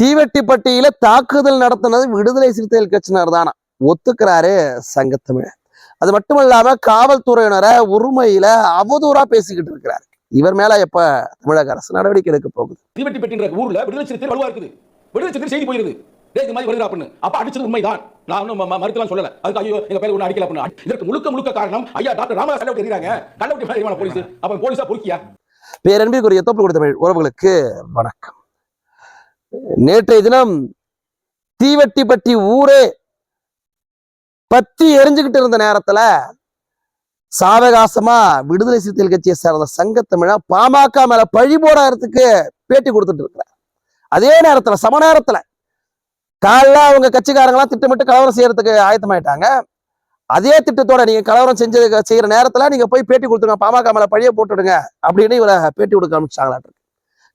தீவெட்டிப்பட்டியில தாக்குதல் நடத்தினது விடுதலை சிறுத்தைகள் கட்சியினர் தானா? ஒத்துக்கிறாரு சங்கத்தமிழர். அது மட்டும் இல்லாம காவல்துறையினரை உரிமையில அவதூறா பேசிக்கிட்டு இருக்கிறார். இவர் மேல எப்ப தமிழக அரசு நடவடிக்கை எடுக்க போகுது? தீவெட்டி பெட்டின்ற ஊர்ல விடுதலை சிறுத்தை வலுவா இருக்குது. விடுதலை சிறுத்தை செய்தி போயிருது. இது மாதிரி வருகிறா அப்படின்னு அப்ப அடிச்சது உண்மைதான். நான் ஒன்றும் மறுக்கலாம் சொல்லல. அதுக்கு ஐயோ எங்க பேர் ஒண்ணு அடிக்கல அப்படின்னு. இதற்கு முழுக்க முழுக்க காரணம் ஐயா டாக்டர் ராமதாஸ் கண்டவுட்டி எறிகிறாங்க எறிவான போலீஸ். அப்ப போலீஸா பொறுக்கியா? பேரன்பிற்குரிய தொப்பு கொடுத்த உறவுகளுக்கு வணக்கம். நேற்றைய தினம் தீவெட்டிப்பட்டி ஊரே பத்தி எரிஞ்சுக்கிட்டு இருந்த நேரத்துல சாவகாசமா விடுதலை சிறுத்தைகள் கட்சியை சேர்ந்த சங்கத்தமிழா பாமக மேல பழி போடுறதுக்கு பேட்டி கொடுத்துட்டு இருக்கிறார். அதே நேரத்துல சம நேரத்துல காலைல அவங்க கட்சிக்காரங்களாம் திட்டமிட்டு கலவரம் செய்யறதுக்கு ஆயத்தமாயிட்டாங்க. அதே திட்டத்தோட நீங்க கலவரம் செஞ்சது செய்யற நேரத்துல நீங்க போய் பேட்டி கொடுத்துருங்க பாமக மேல பழிய போட்டுடுங்க அப்படின்னு இவரை பேட்டி கொடுக்க ஆரம்பிச்சாங்களாட்டு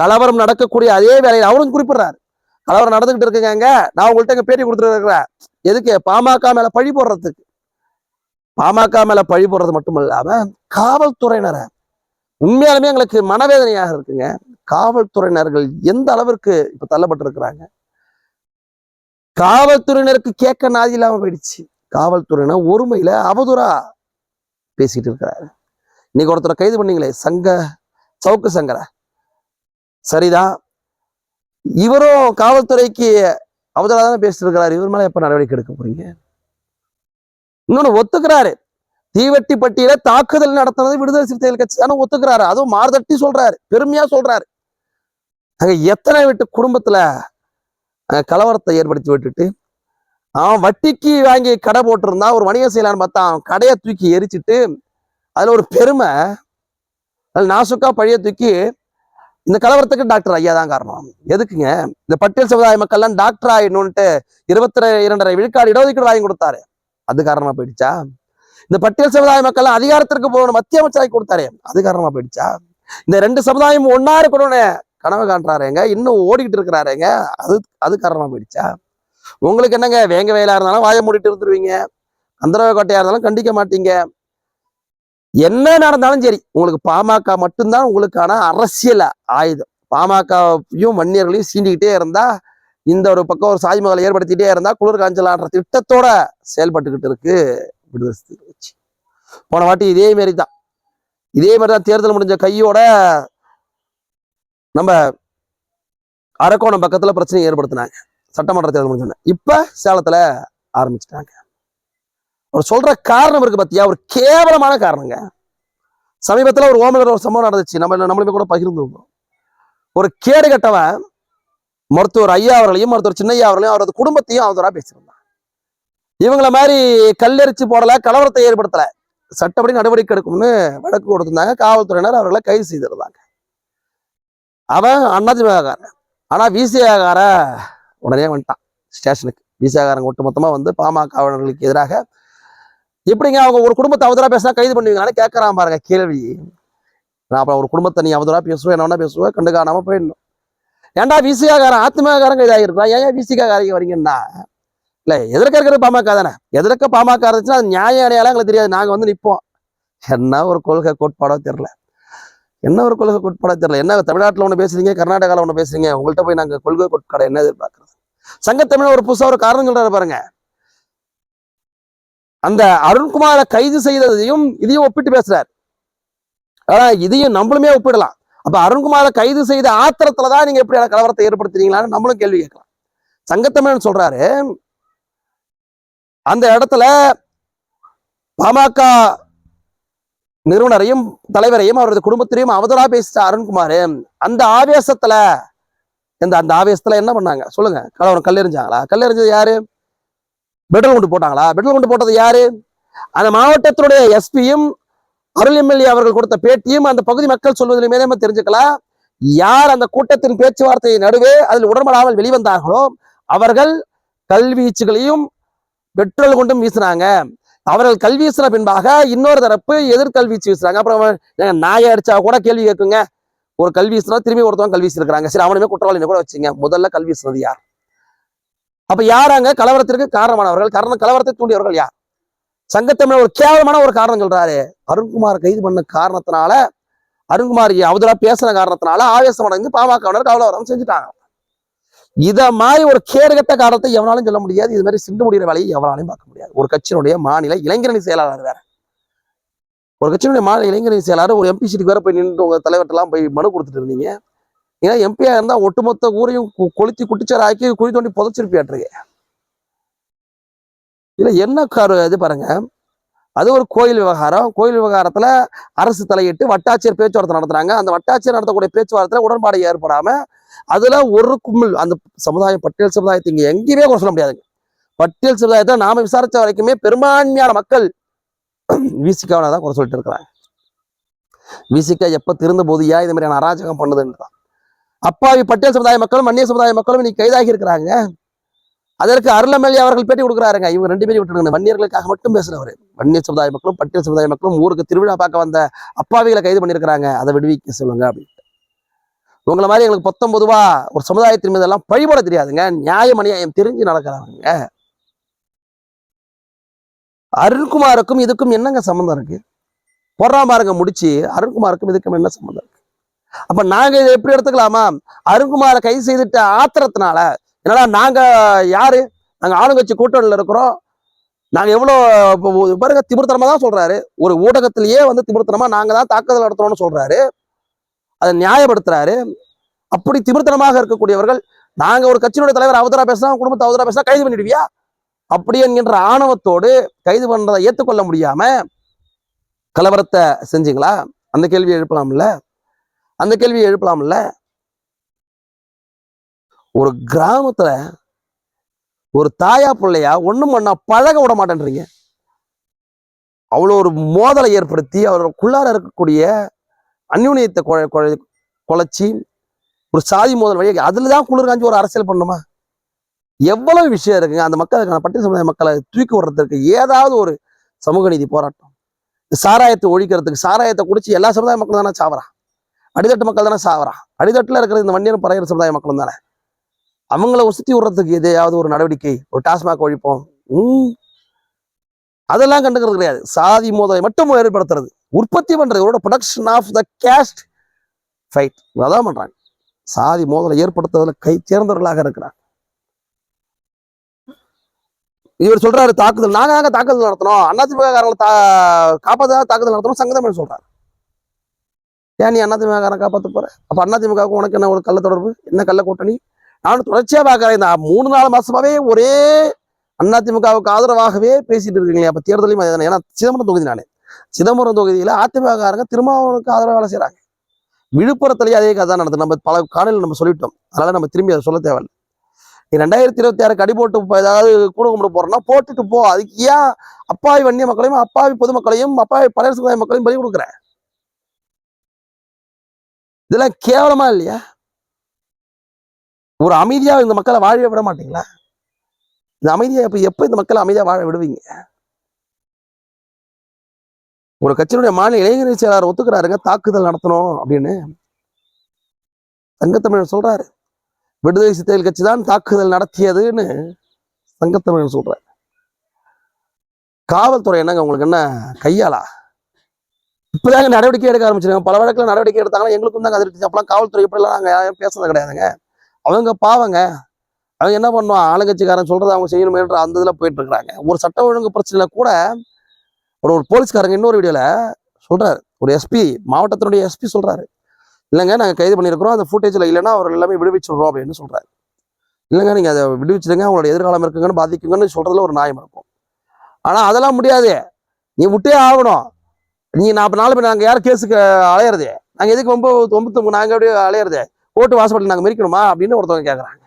கலவரம் நடக்கக்கூடிய அதே வேலையில் அவரும் குறிப்பிடுறாரு. கலவரம் நடந்துகிட்டு இருக்குங்க நான் உங்கள்கிட்ட எங்க பேட்டி கொடுத்துட்டு இருக்கிறேன் எதுக்கு? பாமக மேல பழி போடுறதுக்கு. பாமக மேல பழி போடுறது மட்டும் இல்லாம காவல்துறையினரை உண்மையாலுமே எங்களுக்கு மனவேதனையாக இருக்குங்க. காவல்துறையினர்கள் எந்த அளவிற்கு இப்ப தள்ளப்பட்டிருக்கிறாங்க? காவல்துறையினருக்கு கேட்க நாதி இல்லாம போயிடுச்சு. காவல்துறையினர் ஒருமையில அவதூறா பேசிட்டு இருக்கிறாரு. இன்னைக்கு ஒருத்தரை கைது பண்ணீங்களே சங்க சவுக்கு சங்கர? சரிதான் இவரும் காவல்துறைக்கு அவதூறா தானே பேசிட்டு இருக்கிறாரு இவர் மேல எப்ப நடவடிக்கை எடுக்க போறீங்க? இன்னொன்னு ஒத்துக்கிறாரு. தீவெட்டிப்பட்டியில தாக்குதல் நடத்தினது விடுதலை சிறுத்தைகள் கட்சி தானே ஒத்துக்கிறாரு. அதுவும் மார்தட்டி சொல்றாரு. பெருமையா சொல்றாரு. அங்க எத்தனை வீட்டு குடும்பத்துல கலவரத்தை ஏற்படுத்தி விட்டுட்டு அவன் வட்டிக்கு வாங்கி கடை போட்டிருந்தா ஒரு வணிகம் செய்யலான்னு பார்த்தா அவன் கடையை தூக்கி எரிச்சிட்டு அதுல ஒரு பெருமை அதில் நாசுக்கா பழைய தூக்கி இந்த கலவரத்துக்கு டாக்டர் ஐயா தான் காரணம். எதுக்குங்க? இந்த பட்டியல் சமுதாய மக்கள்லாம் டாக்டர் ஆயிடணும்ட்டு இருபத்தி இரண்டரை விழுக்காடு இடஒதுக்கீடு வாங்கி கொடுத்தாரு. அது காரணமா போயிடுச்சா? இந்த பட்டியல் சமுதாய மக்கள் அதிகாரத்திற்கு போகணும் மத்திய அமைச்சராகி கொடுத்தாரு அது காரணமா போயிடுச்சா? இந்த ரெண்டு சமுதாயம் ஒன்னா இருக்கணும்னு கனவு காண்றாருங்க இன்னும் ஓடிக்கிட்டு இருக்கிறாருங்க அது அது காரணமா போயிடுச்சா? உங்களுக்கு என்னங்க வேங்க வயலா இருந்தாலும் வாயை மூடிட்டு இருந்துருவீங்க. அந்தரவ கோட்டையா இருந்தாலும் கண்டிக்க மாட்டீங்க. என்ன நடந்தாலும் சரி உங்களுக்கு பாமக மட்டும்தான் உங்களுக்கான அரசியல் ஆயுதம். பாமகவையும் வன்னியர்களையும் சீண்டிக்கிட்டே இருந்தா இந்த ஒரு பக்கம் ஒரு சாய்மகளை ஏற்படுத்திட்டே இருந்தா குளிர் காஞ்சலான்ற திட்டத்தோட செயல்பட்டுக்கிட்டு இருக்கு விடுதலை கட்சி. போன வாட்டி இதே மாரி தான் இதே மாதிரி தான் தேர்தல் முடிஞ்ச கையோட நம்ம அரக்கோணம் பக்கத்துல பிரச்சனை ஏற்படுத்தினாங்க. சட்டமன்ற தேர்தல் முடிஞ்சோடனே இப்ப சேலத்துல ஆரம்பிச்சிட்டாங்க. அவர் சொல்ற காரணம் இருக்கு பாத்தியா? ஒரு கேவலமான காரணங்க. சமீபத்துல ஒரு ஓமலர் ஒரு சம்பவம் நடந்துச்சு. நம்ம நம்மளுமே கூட பகிர்ந்துருந்தோம். ஒரு கேடு கட்டவன் மருத்துவர் ஐயா அவர்களையும் மருத்துவர் சின்னையா அவர்களையும் அவரது குடும்பத்தையும் அவதூறா பேசியிருந்தான். இவங்கள மாதிரி கல்லெரிச்சு போடல கலவரத்தை ஏற்படுத்தல. சட்டப்படி நடவடிக்கை எடுக்கும்னு வழக்கு கொடுத்திருந்தாங்க. காவல்துறையினர் அவர்களை கைது செய்திருந்தாங்க. அவன் அதிமுககாரன் ஆனா விசிஆகார உடனே வந்துட்டான். ஸ்டேஷனுக்கு. விசிஆகாரங்க ஒட்டு மொத்தமா வந்து பாமகவினர்களுக்கு எதிராக எப்படிங்க அவங்க ஒரு குடும்பத்தை அவதூறாக பேசினா கைது பண்ணுவீங்களான்னு கேட்கறான் பாருங்க கேள்வி. நான் அப்புறம் ஒரு குடும்பத்தை நீ அவதூறாக பேசுவேன் என்ன வேணா பேசுவேன் கண்டு காணாமல் போயிடணும். ஏன்டா விசிகாரன் அதிமுககாரங்க இதாகிருக்கலாம் ஏன் விசிகாரங்க வரீங்கன்னா? இல்ல எதிர்க்க இருக்கிற பாமக தானே. எதிர்க்க பாமக இருந்துச்சுன்னா அது நியாயம் அடையாளம் எங்களுக்கு தெரியாது நாங்க வந்து நிற்போம் என்ன ஒரு கொள்கை கோட்பாடோ தெரியல. என்ன ஒரு கொள்கை கோட்பாடோ தெரியல. என்ன தமிழ்நாட்டுல ஒன்று பேசுறீங்க கர்நாடகால ஒண்ணு பேசுறீங்க உங்கள்கிட்ட போய் நாங்க கொள்கை கோட்பாடை என்ன எதிர்பார்க்குறது? சங்கத்தமிழ் ஒரு புதுசாக ஒரு காரணம் சொல்றாரு பாருங்க. அந்த அருண்குமாரை கைது செய்ததையும் இதையும் ஒப்பிட்டு பேசுறாரு. ஆனா இதையும் நம்மளுமே ஒப்பிடலாம். அப்ப அருண்குமாரை கைது செய்த ஆத்திரத்துலதான் நீங்க எப்படியான கலவரத்தை ஏற்படுத்துறீங்களான்னு நம்மளும் கேள்வி கேட்கலாம். சங்கத்தமிழன் சொல்றாரு அந்த இடத்துல பாமக நிறுவனரையும் தலைவரையும் அவரது குடும்பத்திலையும் அவதூறா பேசிட்ட அருண்குமார் அந்த ஆவேசத்துல இந்த அந்த ஆவேசத்துல என்ன பண்ணாங்க? சொல்லுங்க. கலவரம் கல்லெறிஞ்சாங்களா? கல்லெறிஞ்சது யாரு? பெட்ரோல் குண்டு போட்டாங்களா? பெட்ரோல் குண்டு போட்டது யாரு? அந்த மாவட்டத்தினுடைய எஸ்பியும் அருள் எம்எல்ஏ அவர்கள் கொடுத்த பேட்டியும் அந்த பகுதி மக்கள் சொல்வதிலுமே நம்ம தெரிஞ்சுக்கலாம் யார் அந்த கூட்டத்தின் பேச்சுவார்த்தையை நடுவே அதில் உடன்படாமல் வெளிவந்தார்களோ அவர்கள் கல்வீச்சுகளையும் பெட்ரோல் கொண்டும் வீசினாங்க. அவர்கள் கல்வி வீசின பின்பாக இன்னொரு தரப்பு எதிர்கல்வீச்சு வீசுறாங்க. அப்புறம் நாய நாயை அடிச்சா கூட கேள்வி கேட்குங்க. ஒரு கல்வி வீசினா திரும்பி ஒருத்தவங்க கல்வி வீசிருக்காங்க சரி அவனுமே குற்றவாளின்னு கூட வச்சுங்க முதல்ல கல்வி வீசினது யார்? அப்ப யாராங்க கலவரத்திற்கு காரணமானவர்கள்? காரணம் கலவரத்தை தூண்டியவர்கள் யார்? சங்கத்தமிழ் ஒரு கேவலமான ஒரு காரணம் சொல்றாரு. அருண்குமார் கைது பண்ண காரணத்தினால அருண்குமார் அவதூறா பேசின காரணத்தினால ஆவேசம் அடைந்து பாமகவினர் கலவரம் செஞ்சுட்டாங்க. இத மாதிரி ஒரு கேடுகட்ட காரணத்தை எவனாலும் சொல்ல முடியாது. இது மாதிரி சிண்டு முடிகிற வேலையை எவனாலையும் பார்க்க முடியாது. ஒரு கட்சியினுடைய மாநில இளைஞரணி செயலாளர் வேற. ஒரு கட்சியினுடைய மாநில இளைஞரணி செயலாளர் ஒரு எம்பி சீட்டுக்கு வேற போய் நின்று உங்க தலைவர்கிட்டலாம் போய் மனு கொடுத்துட்டு இருந்தீங்க. ஏன்னா எம்பியா இருந்தா ஒட்டுமொத்த ஊரையும் கொளுத்தி குட்டிச்சார ஆக்கி குழி தோண்டி புதைச்சிருப்பியாட்டுருக்கு இல்ல என்ன காரு இது பாருங்க. அது ஒரு கோயில் விவகாரம். கோயில் விவகாரத்துல அரசு தலையிட்டு வட்டாட்சியர் பேச்சுவார்த்தை நடத்துறாங்க. அந்த வட்டாட்சியர் நடத்தக்கூடிய பேச்சுவார்த்தை உடன்பாடு ஏற்படாம அதுல ஒரு கும்பல் அந்த சமுதாயம் பட்டியல் சமுதாயத்தை இங்க எங்கேயுமே குறை சொல்ல முடியாதுங்க. பட்டியல் சமுதாயத்தை நாம விசாரிச்ச வரைக்குமே பெரும்பான்மையான மக்கள் விசிகாவை தான் குறை சொல்லிட்டு இருக்கிறாங்க. விசிக்கா எப்ப திருந்த போதியா இது மாதிரியான அராஜகம் பண்ணுதுன்னு தான் அப்பாவி பட்டேல் சமுதாய மக்களும் மன்னிய சமுதாய மக்களும் இன்னைக்கு கைதாகி இருக்கிறாங்க. அதற்கு அருளமல்லி அவர்கள் பேட்டி கொடுக்குறாருங்க. இவங்க ரெண்டு பேரும் விட்டுருங்க வன்னியர்களுக்காக மட்டும் பேசுறவர். வன்னிய சமுதாய மக்களும் பட்டியல் சமுதாய மக்களும் ஊருக்கு திருவிழா பார்க்க வந்த அப்பாவிகளை கைது பண்ணியிருக்கிறாங்க. அதை விடுவிக்க சொல்லுங்க அப்படின்ட்டு. உங்களை மாதிரி எங்களுக்கு பொத்தம் பொதுவா ஒரு சமுதாயத்தின் மீது எல்லாம் பழிபட தெரியாதுங்க. நியாயம் அநியாயம் தெரிஞ்சு நடக்கிறாங்க. அருண்குமாருக்கும் இதுக்கும் என்னங்க சம்மந்தம் இருக்கு? போடுறான் பாருங்க முடிச்சு. அருண்குமாருக்கும் இதுக்கும் என்ன சம்மந்தம் இருக்கு? அப்ப நாங்க இதை எப்படி எடுத்துக்கலாமா? அருண்குமாரை கைது செய்துட்ட ஆத்திரத்தினால என்னடா நாங்க யாரு? நாங்க ஆளுங்கட்சி கூட்டணியில் இருக்கிறோம். நாங்க எவ்வளவு பாருங்க திமிர்த்தனமா தான் சொல்றாரு. ஒரு ஊடகத்திலேயே வந்து திமிர்த்தனமா நாங்க தான் தாக்குதல் நடத்துறோம்னு சொல்றாரு. அதை நியாயப்படுத்துறாரு. அப்படி திமிர்த்தனமாக இருக்கக்கூடியவர்கள் நாங்க ஒரு கட்சியினுடைய தலைவர் அவதரா பேசினா குடும்பத்தை அவதரா பேசினா கைது பண்ணிடுவியா? அப்படி என்கின்ற ஆணவத்தோடு கைது பண்றதை ஏற்றுக்கொள்ள முடியாம கலவரத்தை செஞ்சீங்களா? அந்த கேள்வியை எழுப்பலாம்ல. அந்த கேள்வியை எழுப்பலாம்ல? ஒரு கிராமத்துல ஒரு தாயா பிள்ளையா ஒண்ணும் பண்ணா பழக விட மாட்டேன்றீங்க. அவ்வளோ ஒரு மோதலை ஏற்படுத்தி அவருக்குள்ளார இருக்கக்கூடிய அந்யூனியத்தை கொ- கொ- குலைச்சி ஒரு சாதி மோதல் வழி அதுலதான் குளிர் காஞ்சி ஒரு அரசியல் பண்ணுமா? எவ்வளவு விஷயம் இருக்குங்க. அந்த மக்களுக்கான பட்டியல் சமுதாய மக்களை தூக்கி விடுறதுக்கு ஏதாவது ஒரு சமூக நீதி போராட்டம். சாராயத்தை ஒழிக்கிறதுக்கு சாராயத்தை குடிச்சு எல்லா சமுதாய மக்களும் தானே சாவரா அடித்தட்டு மக்கள் தானே சாவறான் அடித்தட்டில் இருக்கிற இந்த வன்னியர் பறையர் சமுதாய மக்களும் தானே. அவங்கள சுத்தி விடுறதுக்கு எதையாவது ஒரு நடவடிக்கை ஒரு டாஸ்மாக் ஒழிப்போம். அதெல்லாம் கண்டுக்கிறது கிடையாது. சாதி மோதலை மட்டும் ஏற்படுத்துறது. உற்பத்தி பண்றது. இவரோட production of the caste fight அதான் பண்றாங்க. சாதி மோதலை ஏற்படுத்துறதுல கை சேர்ந்தவர்களாக இருக்கிறாங்க. இவர் சொல்றாரு தாக்குதல். நாங்க தாக்குதல் நடத்தணும். அதிமுக காரங்களை தா காப்பாத்த தாக்குதல் நடத்தணும். சங்கதம் சொல்றாரு. ஏன் நீ அதிமுக காப்பாற்ற போற? அப்ப அதிமுகவுக்கு உனக்கு என்ன ஒரு கள்ள தொடர்பு? என்ன கள்ள கூட்டணி? நானும் தொடர்ச்சியா பாக்குறேன். இந்த மூணு நாலு மாசமாவே ஒரே அதிமுகவுக்கு ஆதரவாகவே பேசிட்டு இருக்கீங்களே அப்ப தேர்தலையும் அதுதானே ஏன்னா சிதம்பரம் தொகுதி நானே. சிதம்பரம் தொகுதியில அதிமுக திருமாவளவுக்கு ஆதரவு வேலை செய்யறாங்க விழுப்புரத்துலயே அதே கதை நடந்தது. நம்ம பல காணொலியில் நம்ம சொல்லிட்டோம். அதனால நம்ம திரும்பி அதை சொல்ல தேவையில்லை. நீ ரெண்டாயிரத்தி இருபத்தி ஆறு கடி போட்டு ஏதாவது கூட கும்பிட போறோம்னா போட்டுட்டு போ. அதுக்கு ஏன் அப்பாவி வன்னிய மக்களையும் அப்பாவி பொதுமக்களையும் அப்பாவி பழைய சமுதாய மக்களையும் பலி கொடுக்குறேன் இதெல்லாம் கேவலமா இல்லையா? ஒரு அமைதியா இந்த மக்களை வாழ விட மாட்டீங்களா? இந்த அமைதியா இப்போ எப்ப இந்த மக்களை அமைதியா வாழ விடுவீங்க? ஒரு கட்சியினுடைய மாநில இளைஞர் செயலாளர் ஒத்துக்கிறாருங்க தாக்குதல் நடத்தணும் அப்படின்னு. சங்கத்தமிழன் சொல்றாரு. விடுதலை சித்தையல் கட்சி தான் தாக்குதல் நடத்தியதுன்னு சங்கத்தமிழன் சொல்றாரு. காவல்துறை என்னங்க உங்களுக்கு என்ன கையாளா? இப்பதாங்க நடவடிக்கை எடுக்க ஆரம்பிச்சிருக்காங்க. பல வழக்கில் நடவடிக்கை எடுத்தாங்கன்னா எங்களுக்கும் தாங்க அதிர்ச்சி அப்பெல்லாம் காவல்துறை இப்படிலாம் நாங்கள் யாரும் பேசுறது கிடையாதுங்க. அவங்க பாவங்க. அவங்க என்ன பண்ணுவான் ஆளுங்கட்சிக்காரன் சொல்றதை அவங்க செய்யணுமேன்ற அந்த இதில் போயிட்டு இருக்கிறாங்க. ஒரு சட்ட ஒழுங்கு பிரச்சனையில கூட ஒரு ஒரு போலீஸ்காரங்க இன்னொரு வீடியோல சொல்றாரு. ஒரு எஸ்பி மாவட்டத்தினுடைய எஸ்பி சொல்றாரு. இல்லைங்க நாங்கள் கைது பண்ணியிருக்கிறோம். அந்த ஃபுட்டேஜில் இல்லைன்னா அவர் எல்லாமே விடுவிச்சிடுறோம் அப்படின்னு சொல்றாரு. இல்லைங்க நீங்க அதை விடுவிச்சிடுங்க. அவங்களோட எதிர்காலம் இருக்குங்கன்னு பாதிக்குங்கன்னு சொல்றதுல ஒரு நியாயம் இருக்கும். ஆனா அதெல்லாம் முடியாது. நீ விட்டே ஆகணும். நீங்கள் நாற்பது நாள் நாங்கள் யார் கேஸுக்கு அலையிறது. நாங்கள் எதுக்கு ரொம்ப ஒம்பத்து நாங்கள் அப்படியே அலையிறது. ஓட்டு வாசப்பட்டு நாங்கள் மிரிக்கணுமா அப்படின்னு ஒருத்தவங்க கேட்குறாங்க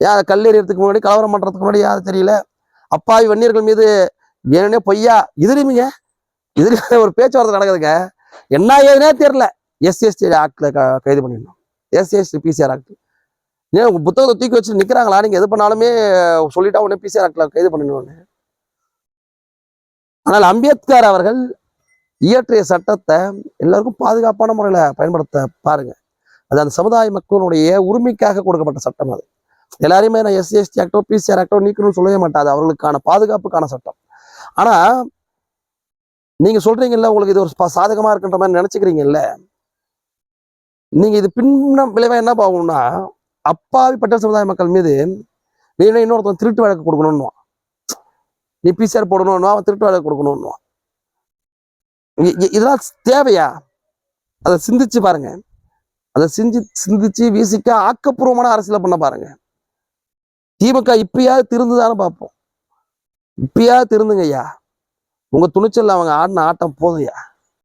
ஏன் அதை கல்லெறியறதுக்கு முன்னாடி கலவரம் பண்ணுறதுக்கு முன்னாடி யாரும் தெரியல. அப்பாவி வன்னியர்கள் மீது வேணும்னே பொய்யா? எதிரிமிங்க. எதிரி ஒரு பேச்சுவார்த்தை நடக்குதுங்க. என்ன ஏதுனே தெரியல. எஸ்சிஎஸ்டி க கைது பண்ணிடணும் எஸ்சிஎஸ்டி பிசிஆர் ஆக்ட் ஏன் உங்கள் புத்தகத்தை தூக்கி வச்சு நிக்கிறாங்களா? நீங்கள் எது பண்ணாலுமே சொல்லிட்டா உடனே பிசிஆர் ஆக்டில் கைது பண்ணிடணும் ஆனால் அம்பேத்கர் அவர்கள் இயற்றிய சட்டத்தை எல்லாருக்கும் பாதுகாப்பான முறையில பயன்படுத்த பாருங்க. அது அந்த சமுதாய மக்களுடைய உரிமைக்காக கொடுக்கப்பட்ட சட்டம் அது. எல்லாரையுமே நான் எஸ்சி எஸ்டி ஆக்டோ பிசிஆர் ஆக்டோ நீக்கணும்னு சொல்லவே மாட்டாது. அவர்களுக்கான பாதுகாப்புக்கான சட்டம். ஆனா நீங்க சொல்றீங்கல்ல உங்களுக்கு இது ஒரு சாதகமாக சாதகமா இருக்குன்ற மாதிரி நினச்சிக்கிறீங்கல்ல? நீங்க இது பின்ன விளைவா என்ன பாகும்னா அப்பாவி பட்டல் சமுதாய மக்கள் மீது வேணும் இன்னொருத்தன் திருட்டு வழக்கு கொடுக்கணும்னுவான். நீ பிசிஆர் போடணும்னுவான் அவன் திருட்டு வழக்கு கொடுக்கணும்னுவான். இதெல்லாம் தேவையா? அதை சிந்திச்சு பாருங்க. அதை சிந்தி சிந்திச்சு வீசிக்க ஆக்கப்பூர்வமான அரசியலை பண்ண பாருங்க. திமுக இப்பயாவது திருந்துதான்னு பார்ப்போம். இப்பயாவது திருந்துங்க ஐயா உங்க துணிச்சல் அவங்க ஆடின ஆட்டம் போதும் ஐயா